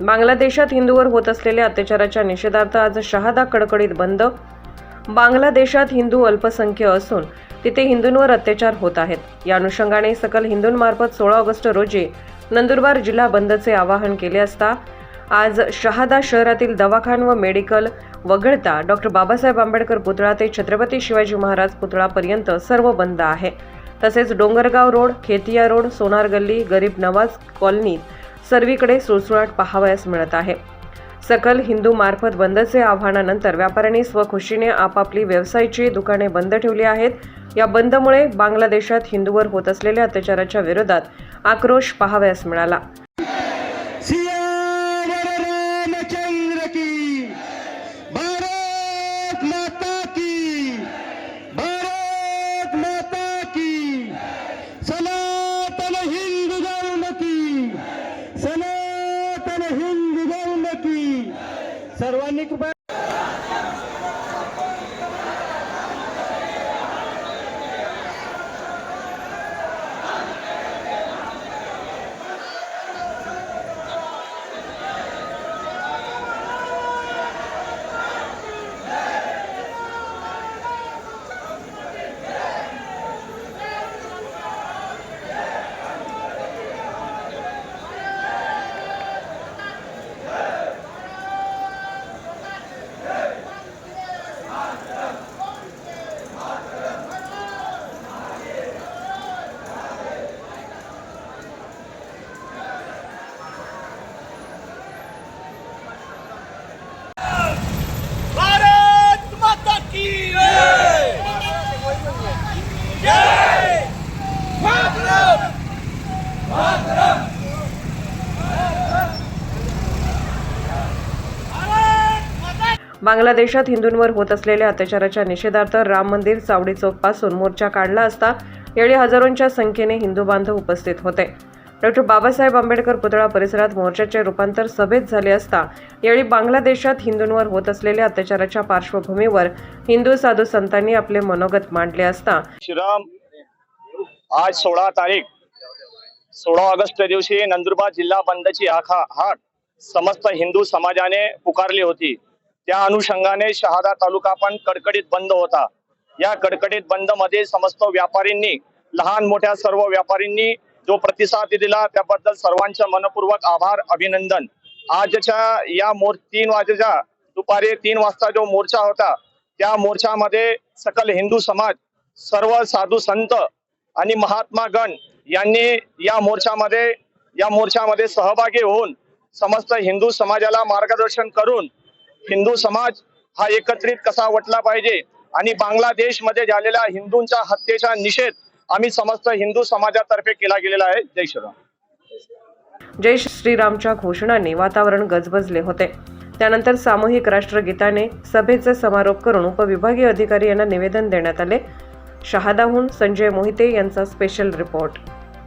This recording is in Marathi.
बांगलादेशात हिंदूवर होत असलेल्या अत्याचाराच्या निषेधार्थ आज शहादा कडकडीत बंद. बांगलादेशात हिंदू अल्पसंख्य असून तिथे हिंदूंवर अत्याचार होत आहेत. या अनुषंगाने सकल हिंदूंमार्फत सोळा ऑगस्ट रोजी नंदुरबार जिल्हा बंदचे आवाहन केले असता आज शहादा शहरातील दवाखान व मेडिकल वगळता डॉक्टर बाबासाहेब आंबेडकर पुतळा ते छत्रपती शिवाजी महाराज पुतळापर्यंत सर्व बंद आहे. तसेच डोंगरगाव रोड खेतिया रोड सोनार गल्ली गरीब नवाज कॉलनीत सर्वीकडे सुळसुळाट पाहावयास मिळत आहे. सकल हिंदू मार्फत बंदचे आव्हानानंतर व्यापाऱ्यांनी स्वखुशीने आपापली व्यवसायाची दुकाने बंद ठेवली आहेत. या बंदमुळे बांगलादेशात हिंदूवर होत असलेल्या अत्याचाराच्या विरोधात आक्रोश पाहावयास मिळाला. सर्वांनी कृपया बांगलादेशात हिंदूंवर होत असलेल्या अत्याचाराच्या निषेधार्थ राम मंदिर चावडी चौकपासून मोर्चा काढला असता यावेळी हजारोंच्या संख्येने हिंदू बांधव उपस्थित होते. डॉक्टर बाबासाहेब आंबेडकर पुतळा परिसरात मोर्चाचे रूपांतर सभेत झाले असता यावेळी बांगलादेशात हिंदूंवर होत असलेल्या अत्याचाराच्या पार्श्वभूमीवर हिंदू साधू संतांनी आपले मनोगत मांडले असता. श्रीराम आज सोळा तारीख सोळा ऑगस्ट दिवशी नंदुरबार जिल्हा बंदची आखा हाक समस्त हिंदू समाजाने पुकारली होती. त्या अनुषंगाने शहादा तालुका पण कडकडीत बंद होता. या कडकडीत बंदमध्ये समस्त व्यापारींनी लहान मोठ्या सर्व व्यापारींनी जो प्रतिसाद दिला त्याबद्दल सर्वांच्या मनपूर्वक आभार अभिनंदन. आजच्या या मोर तीन वाजेच्या दुपारी तीन वाजता जो मोर्चा होता त्या मोर्चामध्ये सकल हिंदू समाज सर्व साधू संत आणि महात्मा गण यांनी या मोर्चामध्ये या मोर्चामध्ये सहभागी होऊन समस्त हिंदू समाजाला मार्गदर्शन करून हिंदू समाज हा एकत्रित कसा वटला पाहिजे? आणि बांगलादेशमध्ये झालेल्या हिंदूंच्या हत्येचा निषेध आम्ही समस्त हिंदू समाजातर्फे केला गेलेला आहे. जय श्रीराम. जय श्रीरामच्या घोषणांनी वातावरण गजबजले होते. त्यानंतर सामूहिक राष्ट्रगीताने सभेचा समारोप करून उपविभागीय अधिकारी यांना निवेदन देण्यात आले. शहादाहून संजय मोहिते यांचा स्पेशल रिपोर्ट.